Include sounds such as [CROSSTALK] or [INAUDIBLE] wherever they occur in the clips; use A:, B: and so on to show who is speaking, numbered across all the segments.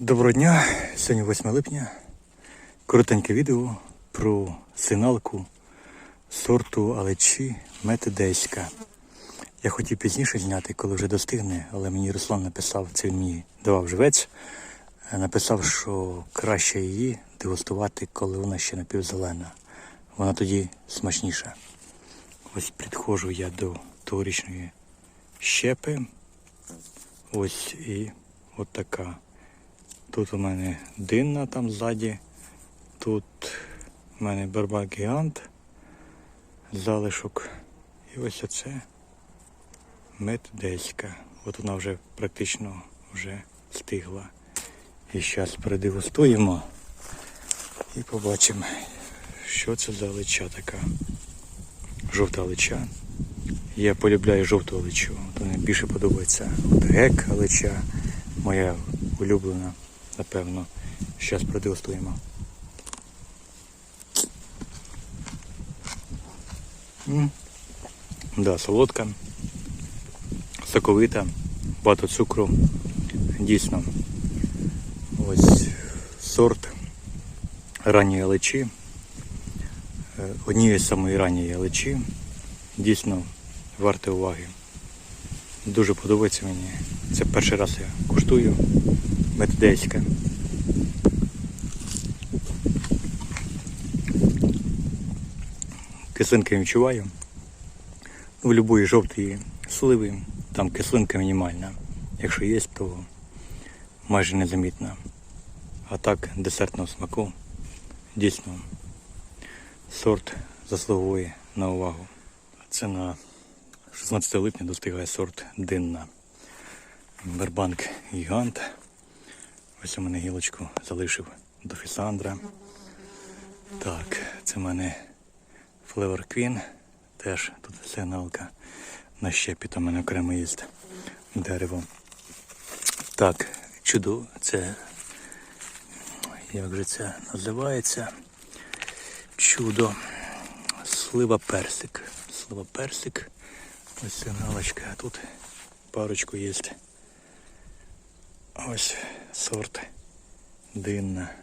A: Доброго дня, сьогодні 8 липня. Коротеньке відео про сигналку сорту алечі метедеська. Я хотів пізніше зняти, коли вже достигне, але мені Руслан написав, це він мені давав живець. е, Написав, що краще її дегустувати, коли вона ще напівзелена. Вона тоді смачніша. Ось підходжу я до тогорічної щепи. Ось і от така. Тут у мене динна там ззаді. Тут у мене барбак гігант, залишок. І ось оце меддеська. От вона вже практично вже стигла. І зараз передегустуємо і побачимо, що це за лича така. Жовта лича. Я полюбляю жовту личу. Мені більше подобається. От гек лича, моя улюблена, напевно. Зараз продегустуємо. М. Да, солодка, соковита, багато цукру. Дійсно. Ось сорт ранньої личі. Е, Однієї самої ранньої личі. Дійсно варте уваги. Дуже подобається мені. Це перший раз я куштую меддейське. Кислинки відчуваю. В будь-якої жовтої сливи там кислинка мінімальна. Якщо є, то майже незамітна. А так десертного смаку дійсно сорт заслуговує на увагу. Це на 16 липня достигає сорт Динна. Бербанк Гігант. Ось у мене гілочку залишив до Фісандра. Так, це в мене Flavor Queen. Теж тут сигналка на щепі, у мене окремо є дерево. Так, чудо, це як же це називається? Чудо. Слива персик. Слива персик. Ось сигналочка. Тут парочку є. Ось сорт динна.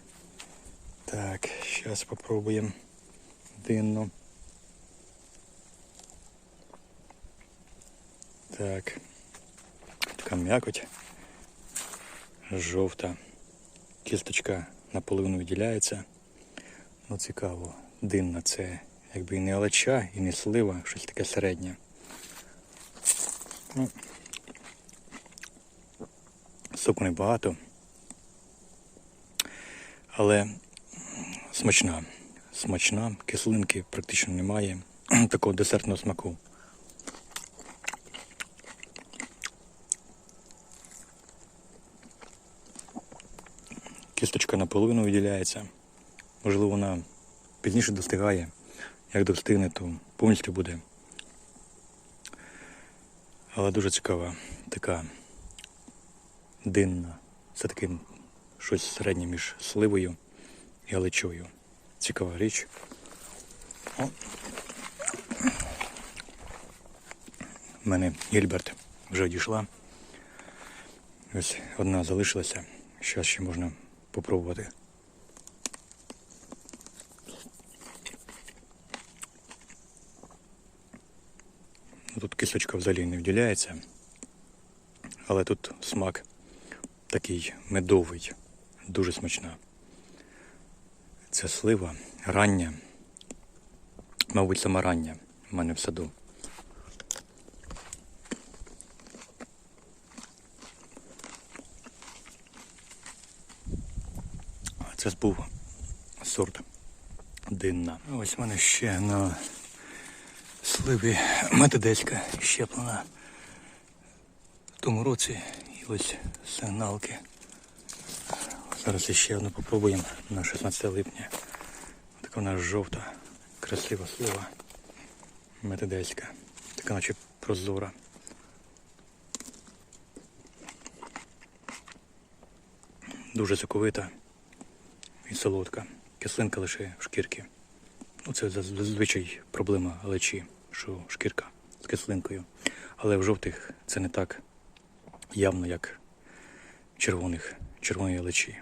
A: Так, зараз попробуємо динну. Так. Така м'якоть. Жовта. Кісточка наполовину виділяється. Ну цікаво. Динна це якби і не олеча, і не слива, щось таке середнє. Ну, соку небагато. Але смачна. Смачна, кислинки практично немає. [CLEARS THROAT] Такого десертного смаку. Кісточка наполовину виділяється. Можливо, вона пізніше достигає. Як достигне, то повністю буде. Але дуже цікава така динна. Це таке щось середнє між сливою і галичою. Цікава річ. О. У мене Гільберт вже одійшла. Ось одна залишилася. Зараз ще можна попробувати. Ну, Тут кисочка взагалі не вділяється, але тут смак такий медовий, дуже смачна. Це слива рання, мабуть, сама рання в мене в саду. Це був сорт динна. Ось в мене ще на сливі методецька щеплена в тому році. І ось сигналки. Зараз ще одну попробуємо на 16 липня. Така вона жовта, красива слива. Методецька. Така наче прозора. Дуже соковита і солодка. Кислинка лише в шкірки. Ну, це зазвичай проблема лечі, що шкірка з кислинкою. Але в жовтих це не так явно, як червоних. червоної алечі.